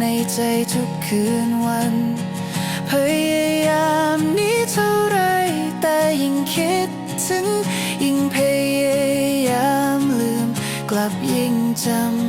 ในใจทุกคืนวัน พยายามนี้เท่าไรแต่ยิ่งคิดถึง ยิ่งพยายามลืม กลับยิ่งจำ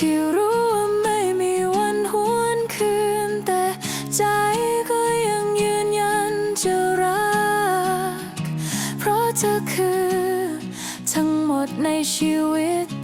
ที่รู้ว่าไม่มีวันหวนคืน แต่ใจก็ยังยืนยันจะรัก เพราะเธอคือ ทั้งหมดในชีวิต